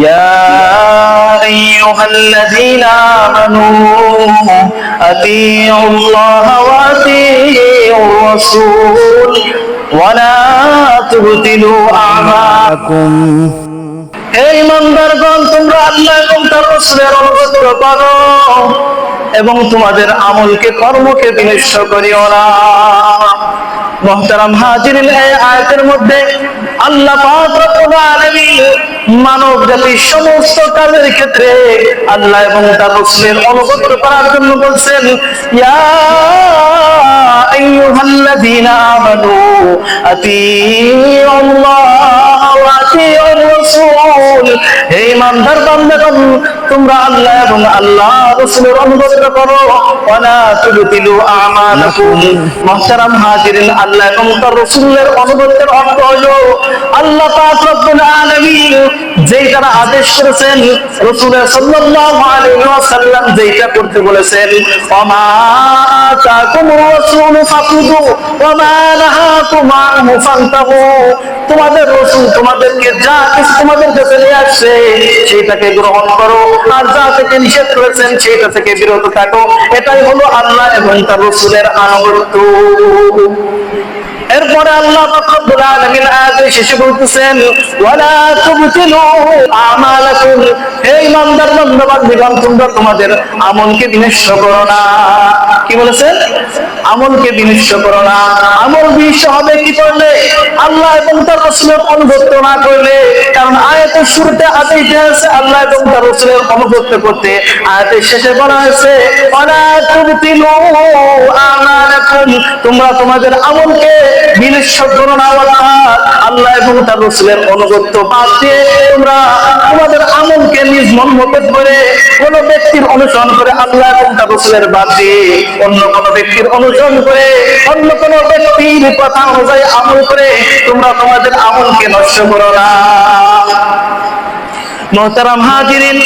يا أيها الذين آمنوا أطيعوا الله وأطيعوا الرسول ولا تبطلوا أعمالكم এই ইমানদারগণ তোমরা আল্লাহ এবং তার রাসূলের অনুগত করো এবং তোমাদের আমলকে কর্মকে বিনষ্ট করিও না মহতারাম হাজিরিন এই আয়াতের মধ্যে আল্লাহ পাক রব্বুল আলামিন মানব জাতির সমস্ত কাজের ক্ষেত্রে আল্লাহ এবং তার রসুলের অনুগত করার জন্য বলছেন, ইয়া আইয়ুহাল্লাযীনা আমানু আতিউল্লাহ ওয়া আতিউর রাসূল। হে ইমানদার বান্দাগণ তোমরা আল্লাহ এবং আল্লাহ রাসূলের অনুগত করো। ওয়ালা তুবতিলু আমালাকুম। মুহতারাম হাজিরিন, আল্লাহ এবং তার রাসূলের অনুগতের অর্থ হলো আল্লাহ পাক রব্বুল আলামিন যেই তারা আদেশ করেছেন রাসূল সাল্লাল্লাহু আলাইহি ওয়াসাল্লাম যেইটা করতে বলেছেন, ওমা আতাকুম রাসূল ফাকুদু ওমা নাহাকুম আনহু ফান্তাহু তোমাদের রাসূল তোমাদেরকে যা কিছু তোমাদের কাছে নিয়ে আসছে সেটাকে গ্রহণ করো। আর যা থেকে নিষেধ করেছেন সেটা থেকে বিরত থাকো। এটাই হলো আল্লাহ এবং তার রসুলের আনুগত্য। এরপরে আল্লাহ রব্বুল আলামিন আয়াতে শেষে বলতেছেন, ওয়ালা তুবতিলু আমালাকুম। হে ইমানদার তোমরা তোমাদের আমলকে বিনষ্ট করো না। কি বলেছেন? আমলকে বিনষ্ট করো না। আমল বিনষ্ট হবে কি করলে? আল্লাহ এবং তার রাসূলের অনুগত্য না করলে। কারণ আয়াতের শুরুতে আদেশ আছে আল্লাহ এবং তার রাসূলের অনুগত্য করতে। আয়াতের শেষে বলা হয়েছে, ওয়ালা তুবতিলু আমালাকুম। তোমরা তোমাদের আমলকে আল্লাহ এবং তার রাসূলের অনুগত্য বাদ দিয়ে তোমরা তোমাদের আমলকে নিজ মন করে কোন ব্যক্তির অনুসরণ করে আল্লাহ এবং তার রাসূলের বাদ দিয়ে অন্য কোন ব্যক্তির অনুসরণ করে, অন্য কোন ব্যক্তির কথা অনুযায়ী আমল করে তোমরা তোমাদের আমলকে নষ্ট করো না। হাজিরিন,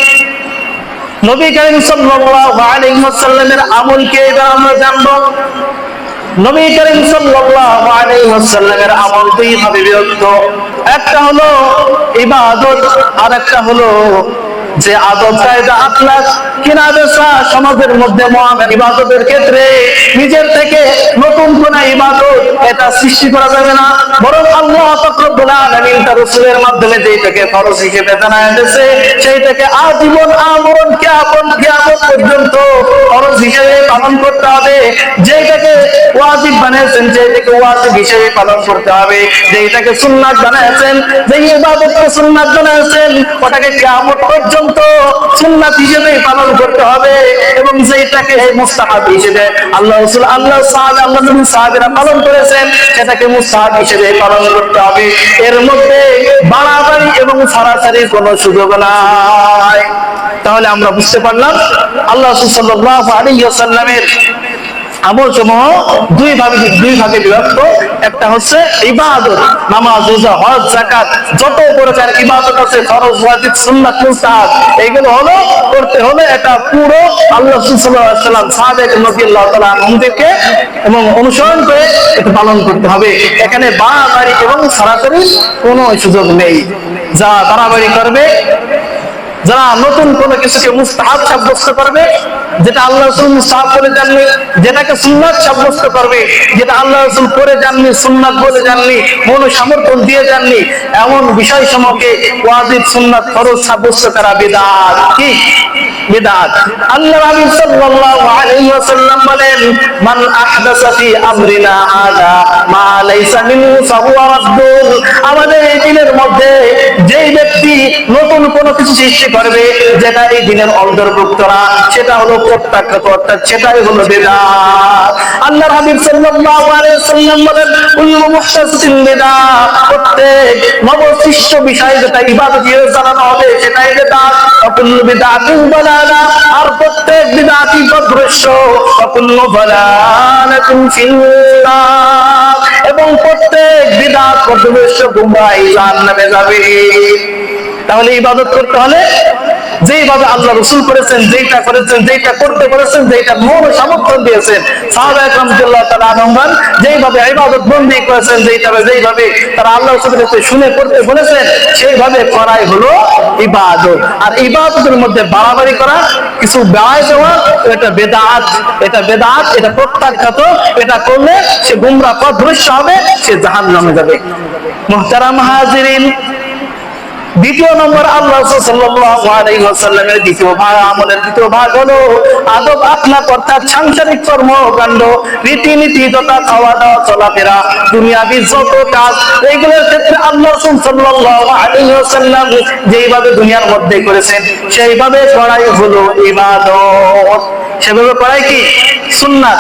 নবী করিম সাল্লাল্লাহু আলাইহি ওয়াসাল্লামের আমলকে এবার আমরা জানব। নবী করিম সাল্লাল্লাহু আলাইহি ওয়াসাল্লামের আমল দুই ভাবে বিভক্ত। একটা হলো ইবাদত আর একটা হলো যে আদব কায়দা আখলাক কিনা বেচা সমাজের মধ্যে মুআমালা ইবাদতের ক্ষেত্রে নিজের থেকে নতুন কোন ইবাদত এটা সৃষ্টি করা যাবে না। বরং আল্লাহ তার মাধ্যমে ফরজ হিসেবে সেইটাকে আজীবন আমরণ পর্যন্ত ফরজ হিসেবে পালন করতে হবে। ওয়াজিব বানিয়েছেন যেটাকে ওয়াজিব হিসেবে পালন করতে হবে। যেটাকে সুন্নাত বানিয়েছেন যে ইবাদতকে সুন্নাত বানিয়েছেন, ওটাকে কিয়ামত পর্যন্ত সুন্নাত হিসেবে পালন করতে হবে এবং যেটাকে মুস্তাহাব হিসেবে আল্লাহ রাসূল, আল্লাহ সাহাবে, আল্লাহ নবী সাহাবীরা পালন করেছেন, সেটাকে মুস্তাহাব হিসেবে পালন করতে হবে। এর মধ্যে বাড়াবাড়ি এবং সরাসরি কোনো সুযোগ নাই। তাহলে আমরা বুঝতে পারলাম, আল্লাহ রাসূল সাল্লাল্লাহু আলাইহি ওয়াসাল্লামের আমল সমূহ দুই ভাগে দুই ভাগে বিভক্ত। একটা হচ্ছে ইবাদত, নামাজ, রোজা, হজ, যাকাত। যত প্রকার ইবাদত আছে, ফরজ, ওয়াজিব, সুন্নাত, মুস্তাহাব, এগুলো হলো করতে হলে এটা পুরো আল্লাহ সাল্লাল্লাহু আলাইহি সাল্লাম নবী আল্লাহ তাআলা আনহুদেরকে এবং অনুসরণ করে এটা পালন করতে হবে। এখানে বাড়াবাড়ি এবং সরাসরি কোনো সুযোগ নেই। যা বাড়াবাড়ি করবে যারা নতুন কোনো কিছুকে মুস্তাহাব সাব্যস্ত করবে, যেটা আল্লাহ রসুল মুস্তাহাব বলে জাননি যেটাকে সুন্নাত সাব্যস্ত করবে, যেটা আল্লাহ রসুল করে জাননি সুন্নাত বলে জাননি কোন সমর্থন দিয়ে জাননি এমন বিষয় সমকে ওয়াজিব, সুন্নাত ফরজ সাব্যস্ত করা বিদাত কি? আল্লাহ হাবিব সাল্লাল্লাহু আলাইহি ওয়াসাল্লাম বলেন, মান আহদাসা ফি আমরিনা মা লাইসা মিনহু ফাহুয়া রাদ্দুন আমাদের এই দিনের মধ্যে যেই ব্যক্তি নতুন কোন কিছু সৃষ্টি করবে, যেটা এই দিনের অন্তর্ভুক্ত না সেটা হলো অর্থাৎ সেটাই হলো বেদাত। আল্লাহর হাবিব সাল্লাল্লাহু আলাইহি ওয়াসাল্লাম বলেন, কুল্লু মুহতাসিন প্রত্যেক বিষয় যেটা ইবাদত হিসেবে জানানো হবে, সেটাই বেদাত। কুল্লু আর প্রত্যেক ফিন্নার। এবং প্রত্যেক বিদাত পদভ্রষ্ট গুমরাহি জাহান্নামে যাবে। তাহলে ইবাদত করতে হলে যেইভাবে আল্লাহ রসুল করেছেন, যেইটা করেছেন, যেইটা করতে করেছেন যেইটা মন সমর্থন দিয়েছেন সাহাবা একরাম তাআলা আনন্দান যেইভাবে ইবাদত বন্দী করেছেন, যেইভাবে যেইভাবে তারা আল্লাহ রসুলের কাছে শুনে করতে বলেছেন, সেইভাবে করাই হলো ইবাদত। আর ইবাদতের মধ্যে বাড়াবাড়ি করা, কিছু ব্যয় দেওয়া এটা বেদাত এটা বেদাত, এটা প্রত্যাখ্যাত, এটা করলে সে গুমরা পথভ্রষ্ট হবে, সে জাহান নামে যাবে। মোহতারাম হাজিরিন দ্বিতীয় নম্বর আল্লাহ আলাইহি দ্বিতীয় ভাগ, আমলের দ্বিতীয় ভাগ হলো আদব আখলাক অর্থাৎ সাংসারিক কর্মকাণ্ড, রীতিনীতি তথা খাওয়া দাওয়া চলাফেরা, দুনিয়াবি যত কাজ, এইগুলোর ক্ষেত্রে আল্লাহ আলাইহি যেইভাবে দুনিয়ার মধ্যে করেছেন, সেইভাবে করাই হলো ইবাদত। সেভাবে করাই কি? সুন্নাত।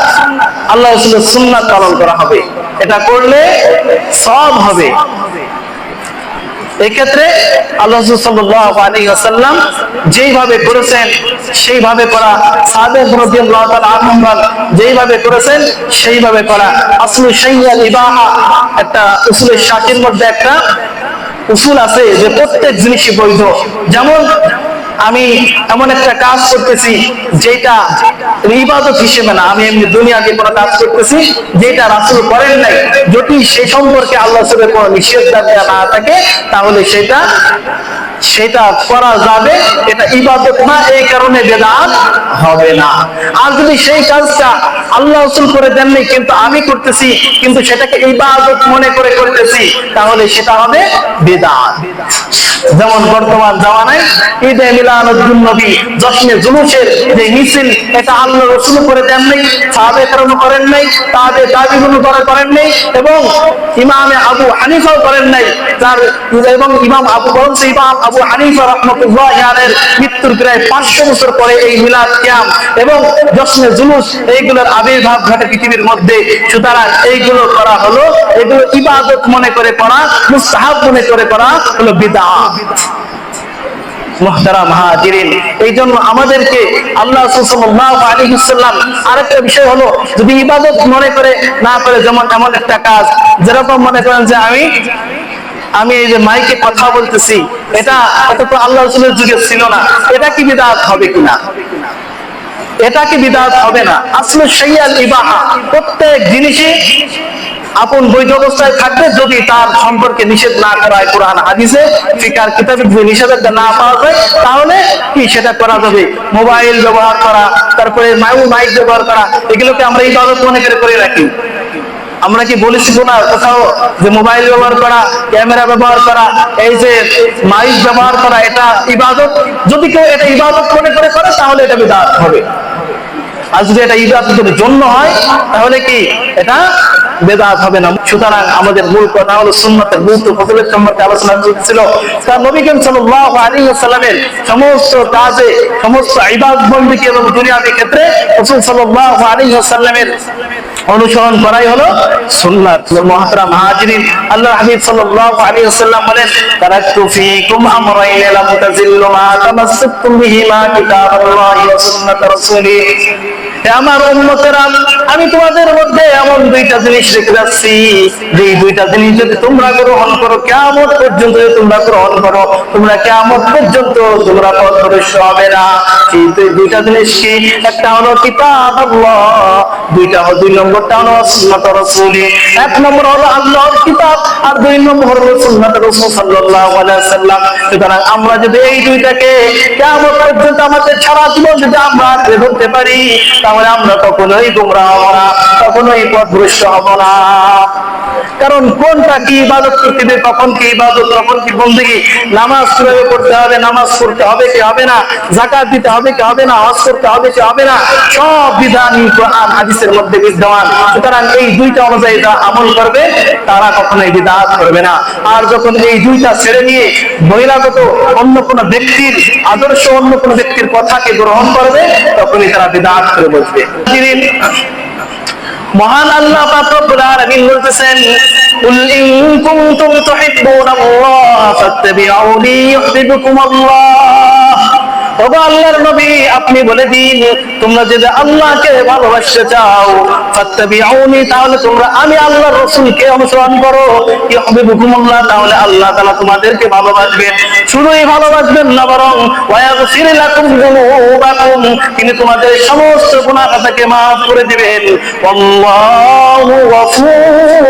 আল্লাহ সুন্নাত পালন করা হবে। এটা করলে সব হবে। এক্ষেত্রে আল্লাহ সাল্লাল্লাহু যেইভাবে করেছেন, সেইভাবে করা যেইভাবে করেছেন, সেইভাবে করা। আসলে সৈয়াল ইবাহা, একটা উসুলের শাকির মধ্যে একটা উসুল আছে যে প্রত্যেক জিনিসই বৈধ। যেমন আমি এমন একটা কাজ করতেছি যেটা ইবাদত হিসেবে না, আমি এমনি দুনিয়াতে কোনো কাজ করতেছি যেটা রাসুল করেন নাই। যদি সে সম্পর্কে আল্লাহ সাথে কোনো নিষেধাজ্ঞা না থাকে, তাহলে সেটা সেটা করা যাবে, এটা ইবাদত না, এই কারণে বেদাত হবে না। আর যদি সেই কাজটা আল্লাহ রসুল করে দেননি, কিন্তু আমি করতেছি, কিন্তু সেটাকে ইবাদত মনে করে করতেছি, তাহলে সেটা হবে বেদাত। যেমন বর্তমান জামানায় নবী জশ্নে জুলুসের যে মিছিল, এটা আল্লাহ রসুল করে দেন নাই সাহাবে কারণ করেন নাই তাদের দাবিগুলো করে করেন নাই, এবং ইমামে আবু হানিফাও করেন নাই তার এবং ইমাম আবু বরঞ্চ ইমাম আবু হানিফা রহমতুল্লাহ ইয়ানের মৃত্যুর প্রায় পাঁচশো বছর পরে এই মিলাদ ক্যাম এবং জশ্নে জুলুস, এইগুলোর আবির্ভাব ঘটে পৃথিবীর মধ্যে। সুতরাং এইগুলো করা হলো, এগুলো ইবাদত মনে করে করা, মুস্তাহাব মনে করে করা হলো বিদা এই জন্য আমাদেরকে আল্লাহ আরেকটা বিষয় হলো, যদি ইবাদত মনে করে, না করে যেমন এমন একটা কাজ, যেরকম মনে করেন যে আমি আমি এই যে মাইকে কথা বলতেছি, এটা এটা তো আল্লাহ রাসূলের যুগে ছিল না। এটা কি বিদআত হবে কিনা? এটা কি বিদাত হবে না? আসলে সেইয়াল ইবাহা, প্রত্যেক জিনিসই আপন বৈধ অবস্থায় থাকবে যদি তার সম্পর্কে নিষেধ না করা হয় কোরআন, হাদিসে, ফিকার, কিতাবে নিষেধাজ্ঞা না পাওয়া যায়, তাহলে কি সেটা করা যাবে? মোবাইল ব্যবহার করা, তারপরে মাইক ব্যবহার করা, এগুলোকে আমরা এই ইবাদত মনে করে করে রাখি। আমরা কি বলেছি না? কোথাও যে মোবাইল ব্যবহার করা ক্যামেরা ব্যবহার করা, এই যে মাইক ব্যবহার করা, এটা ইবাদত? যদি কেউ এটা ইবাদত মনে করে করে, তাহলে এটা বিদাত হবে। আর যদি এটা ইবাদতের জন্য হয়, তাহলে কি? এটা বেদাত হবে না। সুতরাং আমাদের মূল কথা হলো সুন্নতের গুরুত্ব ফজলের সম্পর্কে আলোচনা চলছিল তার নবী করিম সাল্লাল্লাহু আলাইহি ওয়াসাল্লামের সমস্ত কাজে, সমস্ত ইবাদত বন্দেগী এবং দুনিয়াবি ক্ষেত্রে রাসূল সাল্লাল্লাহু আলাইহি ওয়াসাল্লামের অনুসরণ করাই হলো সুন্নাত। মুহতারাম হাজিরিন। আল্লাহ হাবিব সাল্লাল্লাহু আলাইহি ওয়াসাল্লাম বলেন, তারাকতু ফীকুম আমরাইন লাম তাজিল্লু মা তামাসসাকতুম বিহিমা কিতাবাল্লাহি ওয়া সুন্নাত রাসূলি। হে আমার উম্মতেরা, আমি তোমাদের মধ্যে এমন দুইটা জিনিস রেখে যাচ্ছি। যে দুইটা জিনিস যদি তোমরা গ্রহণ করো কেমন পর্যন্ত তোমরা গ্রহণ করো, তোমরা কেমন পর্যন্ত তোমরা পথভ্রষ্ট হবে না। এই দুইটা জিনিস কি? একটা হলো কিতাব আল্লাহ, দুইটা দুই নম্বরটা হলো সুন্নাত রাসূলি। এক নম্বর হলো আল্লাহর কিতাব, আর দুই নম্বর হলো সুন্নাত রাসূল সাল্লাল্লাহু ওয়াসাল্লাম। সুতরাং আমরা যদি এই দুইটাকে কেমন পর্যন্ত আমাদের সারা জীবন যদি আমরা ধরতে পারি তাহলে আমরা কখনোই গুমরা হব না কখনোই পথভ্রষ্ট হব না। কারণ কোনটা কি ইবাদত করতে হবে, কখন কি ইবাদত, কখন কি বন্দেগী? নামাজ কীভাবে করতে হবে, নামাজ পড়তে হবে কি হবে না? জাকাত দিতে হবে কি হবে না? হজ করতে হবে কি হবে না? সব বিধানই কোরআন, হাদিসের মধ্যে বিদ্যমান। সুতরাং এই দুইটা অনুযায়ী যারা আমল করবে, তারা কখনোই বিদাত করবে না। আর যখন এই দুইটা ছেড়ে নিয়ে বহিরাগত অন্য কোনো ব্যক্তির আদর্শ, অন্য কোনো ব্যক্তির কথাকে গ্রহণ করবে, তখনই তারা বিদাত করে বসবে। মহান আল্লাহ পাক বলতেছেন আপনি বলে দিন, তোমরা যদি আল্লাহকে ভালোবাসতে চাও, ফাত্তাবিউনি, তাহলে তোমরা আমি আল্লাহর রাসূলকে অনুসরণ করো। ইউহিব্বুকুমুল্লাহ তাহলে আল্লাহ তাআলা তোমাদেরকে ভালোবাসবেন। শুধুই ভালোবাসবেন না বরং ওয়ায়াগফির লাকুম যুনুবাকুম। তিনি তোমাদের সমস্ত গুনাহ খাতাকে মাফ করে দিবেন। আল্লাহু গফুর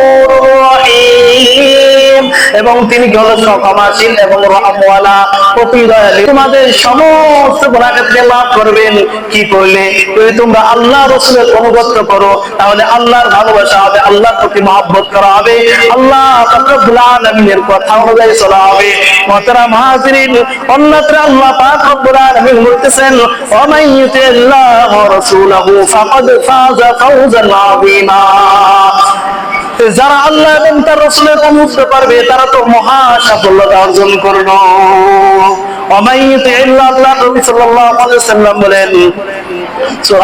রহিম। এবং তিনি কি হলো? ক্ষমাশীল এবং রহমওয়ালা। অতি দয়ালু। তোমাদের সমস্ত গুনাহকে maaf করবেন। কি করলে? যদি তোমরা আল্লাহ রসুলের অনুগত করো, তাহলে আল্লাহর ভালোবাসা হবে, আল্লাহর প্রতি মহব্বত করা হবে। আল্লাহ রব্বুল কথা অনুযায়ী চলা হবে। মহতারাম হাজিরিন, অন্যত্র আল্লাহ পাক রব্বুল আলামিন বলতেছেন ওয়া ইউতিল্লাহ ওয়া রাসূলাহু ফাকাদ ফাযা ফাওজান আযীমা। যারা আল্লাহ এবং তার রসুলের অনুসরণ পারবে, তারা তো মহা সাফল্যতা অর্জন করল। বলেন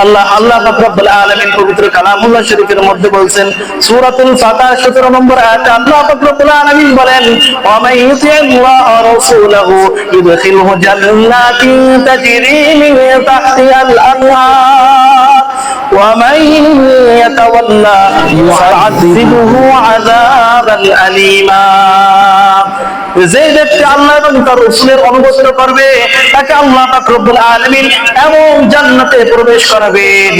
আল্লাহ আল্লাহ রব্বুল আলামিন পবিত্র কালামুল্লাহ শরীফের মধ্যে বলছেন, সূরাতুল ফাতিহা 17 নম্বর আয়াতে আল্লাহ রব্বুল আলামিন বলেন ওয়া মান ইউতিল্লাহ ইউদখিলহু জান্নাতিন তাজরি মিন তাহতিহাল আনহার। ومن يتولى يعذبه عذابا أليما. যে ব্যক্তি আল্লাহ এবং তার রসুলের অনুগত করবে, তাকে আল্লাহ রব্বুল আলামিন এমন জান্নাতে প্রবেশ করাবেন,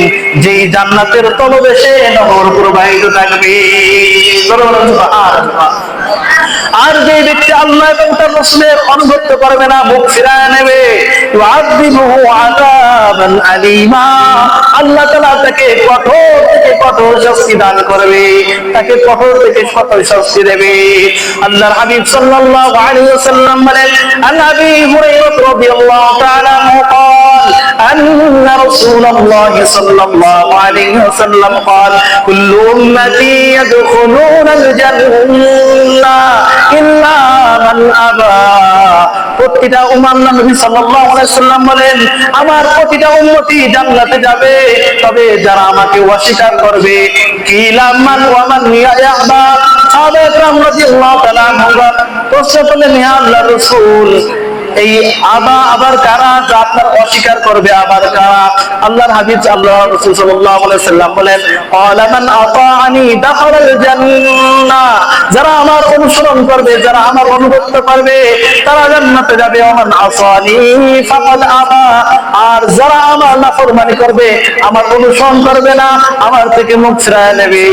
যেই জান্নাতের তলদেশে নহর প্রবাহিত থাকবে। আর যে ব্যক্তি আল্লাহ এবং তার রসুলের অনুগত করবে না, মুখ ফিরায় নেবে। আল্লাহ তাআলা তাকে কঠোর থেকে কঠোর শাস্তি দান করবে, তাকে কঠোর থেকে কঠোর শাস্তি দেবে। আল্লাহর হাবিব সাল্লাল্লাহু الله عليه وسلم عن أبي هريرة رضي الله تعالى عنه قال أن رسول الله صلى الله عليه وسلم قال كل أمتي يدخلون الجنة إلا প্রতিটা উমার নবী সাল্লাল্লাহু আলাইহি সাল্লাম বলেন, আমার প্রতিটা উম্মতি জান্নাতে যাবে, তবে যারা আমাকে অস্বীকার করবে কিলাম মান ওয়া মান ইয়াবা সাহাবা রাদিয়াল্লাহু তাআলা প্রশ্ন করলেন, ইয়া আল্লাহর এই আবা আবার কারা যা আপনার অস্বীকার করবে? আবার কারা? আল্লাহর হাবিব আল্লাহ রাসূল সাল্লাল্লাহু আলাইহি সাল্লাম বলেন ক্বালা মান আতাআনি দাখালাল জান্নাহ। যারা আমার অনুসরণ করবে, যারা আমার অনুগত করবে, তারা জান্নাতে যাবে। আমার আসানি ফাকাদ আবা। আর যারা আমার নাফরমানি করবে, আমার অনুসরণ করবে না, আমার থেকে মুখ ফিরায় নেবে।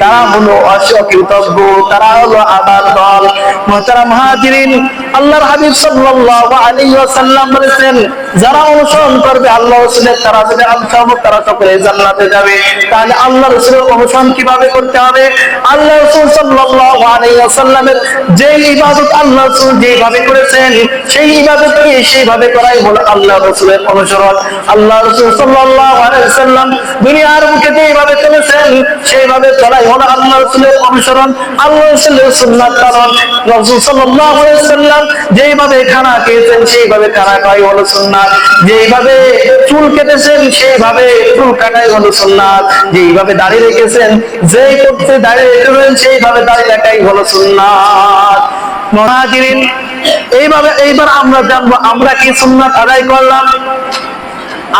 তারা হলো অসকৃতজ্ঞ তারা হলো আবার দল মোহতারা মহাজিরিন আল্লাহর হাবিব সাল্লাল্লাহু আলাইহি ওয়াসাল্লাম বলেছেন, যারা অনুসরণ করবে, আল্লাহ রাসূলের তারা যদি আল্লাহ তারা সকলে জান্নাতে যাবে। তাহলে আল্লাহ রাসূলের অনুসরণ কীভাবে করতে হবে? আল্লাহ রাসূল সাল্লাল্লাহু আলাইহি ওয়াসাল্লামের যে ইবাদত আল্লাহ রাসূল যেভাবে করেছেন, সেই ইবাদতকে সেইভাবে করাই হলো আল্লাহ রাসূলের অনুসরণ। আল্লাহ রাসূল সাল্লাল্লাহু আলাইহি ওয়াসাল্লাম দুনিয়ার বুকে যেভাবে চলেছেন, সেইভাবে চলাই হলো আল্লাহ রাসূলের অনুসরণ। আল্লাহ রাসূলের সুন্নাত পালন। রাসূল সাল্লাল্লাহু আলাইহি ওয়াসাল্লাম যেভাবে খানা খেয়েছেন, সেইভাবে খানা হলো সুন্নাত। যেইভাবে চুল কেটেছেন, সেইভাবে চুল কাটাই হলো সুন্নাত। যেইভাবে রেখেছেন করতে রেখেছেন, সেইভাবে রাখাই হলো সুন্নাত। মহাজিরিন, এইভাবে, এইবার আমরা জানব, আমরা কি সুন্নাত আদায় করলাম?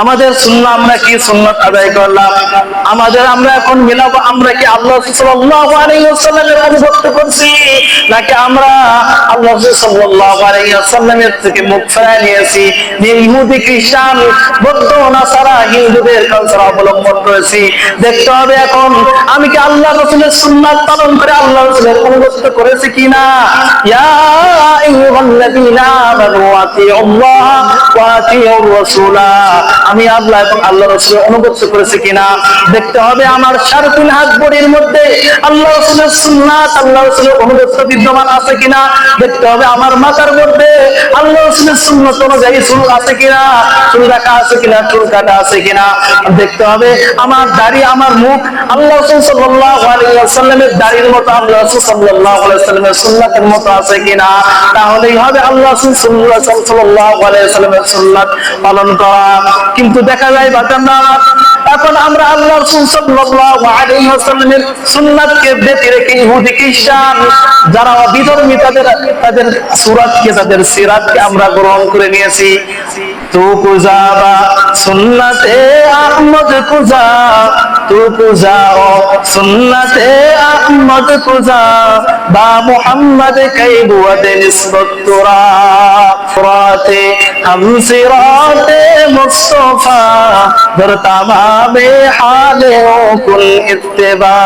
আমাদের সুন্নাহ আমরা কি সুন্নাত আদায় করলাম? আমাদের আমরা এখন মিলাবো আমরা কি আল্লাহ সাল্লাল্লাহু আলাইহি ওয়াসাল্লামের অনুগত করছি? নাকি আমরা আল্লাহ সাল্লাল্লাহু আলাইহি ওয়াসাল্লামের থেকে মুখ ফেরায় নিয়েছি? ইহুদি খ্রিস্টান, বৌদ্ধ, নাসারা, হিন্দুদের কালচার অবলম্বন করেছি। দেখতে হবে এখন, আমি কি আল্লাহ রাসূলের সুন্নাত পালন করে আল্লাহ রাসূলের অনুগত করেছি কিনা? ইয়া আইয়ুহাল্লাযীনা আমানু আতিউল্লাহ ওয়া আতিউর রাসূলা। আমি আল্লাহ এবং আল্লাহ রসুলের অনুগত করেছি কিনা দেখতে হবে আমার সাড়ে তিন হাত বড়ির মধ্যে আল্লাহ রসুলের সুন্নাত, আল্লাহ রসুলের অনুগত বিদ্যমান আছে কিনা দেখতে হবে আমার মাথার মধ্যে আল্লাহ রসুলের সুন্নত অনুযায়ী চুল আছে কিনা, চুল রাখা আছে কিনা, চুল কাটা আছে কিনা দেখতে হবে আমার দাড়ি, আমার মুখ আল্লাহ রসুল সাল্লাল্লাহু আলাইহি ওয়াসাল্লামের দাড়ির মতো, আল্লাহ রসুল সাল্লাল্লাহু আলাইহি ওয়াসাল্লামের সুন্নাতের মতো আছে কিনা তাহলেই হবে আল্লাহ রসুল সাল্লাল্লাহু আলাইহি ওয়াসাল্লামের সুন্নাত পালন করা। কিন্তু দেখা যায় বাজার এখন আমরা আল্লাহ সাল্লামের সুন্নাতকে বেঁধে রেখে ইহুদি খ্রিস্টান, যারা অবিধর্মী, তাদের তাদের সুরাতকে, তাদের সিরাতকে আমরা গ্রহণ করে নিয়েছি। তু কুজাবা সুন্নাতে আহমদ কুজা তু কুজাও সুন্নাতে আহমদ কুজা বা মুহাম্মদ কাইবুয়াদ নিসবত তুরা। তুরাতে হাম সিরাতে মুস্তাফা। যাবে হালে কুল ইত্তেবা,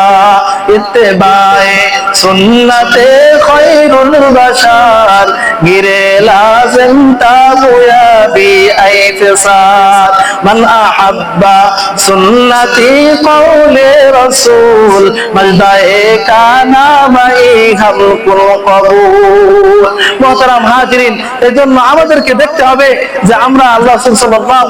ইত্তেবায়ে সুন্নতে খৈরুল বাশার, গিরে লাজিম তাবুয়া বি আইফসার মান আহাব্বা সুন্নতি মজদায়ে হাম কুল কবুল। মোহতারাম এজন্য আমাদেরকে দেখতে হবে যে আমরা আল্লাহ রাসূল সাল্লাল্লাহু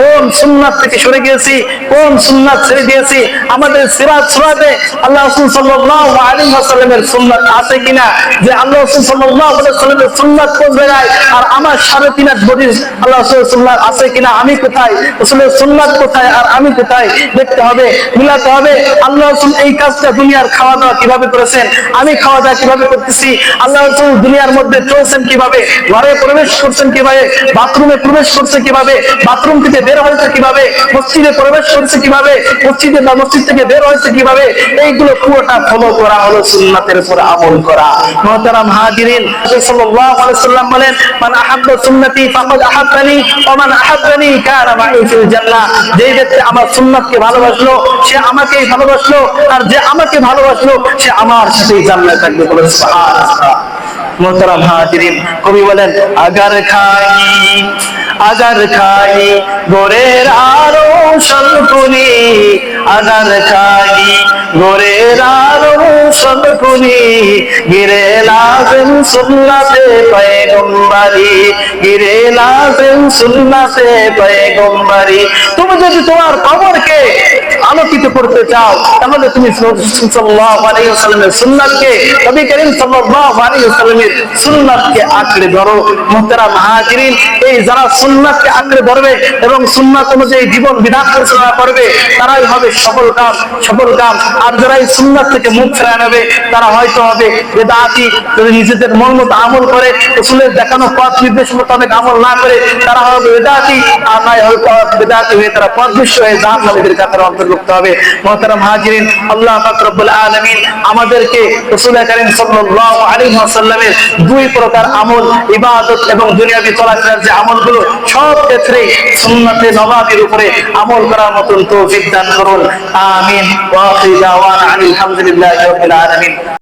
কোন সুন্নাত থেকে সরে গিয়েছি। কোন সুন্নাত ছেড়ে দিয়েছি, আমাদের সিরাত সুরাতে আল্লাহ রাসূল সাল্লাল্লাহু আলাইহি ওয়াসাল্লামের সুন্নাত আছে কিনা? যে আল্লাহ রাসূল সাল্লাল্লাহু আলাইহি ওয়াসাল্লামের সুন্নাত কোন জায়গায় আর আমার সাড়ে তিন হাত বডি আল্লাহ রাসূলের সুন্নাত আছে কিনা, আমি কোথায়? রাসূলের সুন্নাত কোথায়, আর আমি কোথায়? দেখতে হবে, মিলাতে হবে, আল্লাহ রাসূল এই কাজটা দুনিয়ার খাওয়া দাওয়া কীভাবে করেছেন, আমি খাওয়া দাওয়া কীভাবে করতেছি, আল্লাহ রাসূল দুনিয়ার মধ্যে চলছেন কীভাবে, ঘরে প্রবেশ করছেন কীভাবে, বাথরুমে প্রবেশ করছে কীভাবে, বাথরুম থেকে বের হয়েছে কীভাবে, মসজিদে প্রবেশ করছে কীভাবে? মসজিদে বা মসজিদ থেকে বের হয়েছে কীভাবে? এইগুলো পুরোটা ফলো করা হলো সুন্নাতের উপর আমল করা। মুহতারাম হাজিরিন সাল্লাল্লাহু আলাইহি সাল্লাম বলেন, মান আহাব্বা সুন্নতি ফাকাদ আহাব্বানি ওয়া মান আহাব্বানি কানা মাই ফিল জান্নাহ। যে ব্যক্তি আমার সুন্নাতকে ভালোবাসলো, সে আমাকেই ভালোবাসলো, আর যে আমাকে ভালোবাসলো, সে আমার সাথেই জান্নাতে থাকবে বলে সুবহানাল্লাহ। মোহতারাম হাজিরিন, কবি বলেন, আগার খাই আগার খাই গোরের আরও সলকুনি। আজার খাই গোরের আরও সলকুনি। গিরে লাজেম সুন্নাতে পয়গম্বরি, গিরে লাজেম সুন্নাতে পয়গম্বরি। তুমি যদি তোমার কবরকে আলোকিত করতে চাও, তাহলে তুমি আলাইহি সুন্নাতকে, নবী করিম ওয়াসাল্লামের সুন্নাতকে আঁকড়ে ধরো। মুহতারাম হাজিরিন, এই যারা সুন্নাতকে আঁকড়ে ধরবে এবং সুন্নাত অনুযায়ী জীবন বিধান পরিচালনা করবে, তারাই হবে সফল কাম সফল কাম। আর যারা এই সুন্নাত থেকে মুখ ফেরা নেবে, তারা হয়তো হবে বেদাতি। যদি নিজেদের মন মতো আমল করে, রসুলের দেখানো পথ নির্দেশ মোতাবেক আমল না করে, তারা হবে বেদাতি। আর নয় হয়তো বেদাতি হয়ে তারা পথভ্রষ্ট হয়ে জাহান্নামীদের কাতারে অন্তর্ভুক্ত হবে। মহতারাম হাজিরিন, আল্লাহ ফাকরুল আলমিন আমাদেরকে রাসূল দুই প্রকার আমল, ইবাদত এবং দুনিয়াবি চলাফেরার যে আমলগুলো, সব ক্ষেত্রে সুন্নাতে নবাবির উপরে আমল করার মতন তৌফিক দান করুন। আমিন। ওয়া আখির দাওয়ানা আলহামদুলিল্লাহি রাব্বিল আলামিন।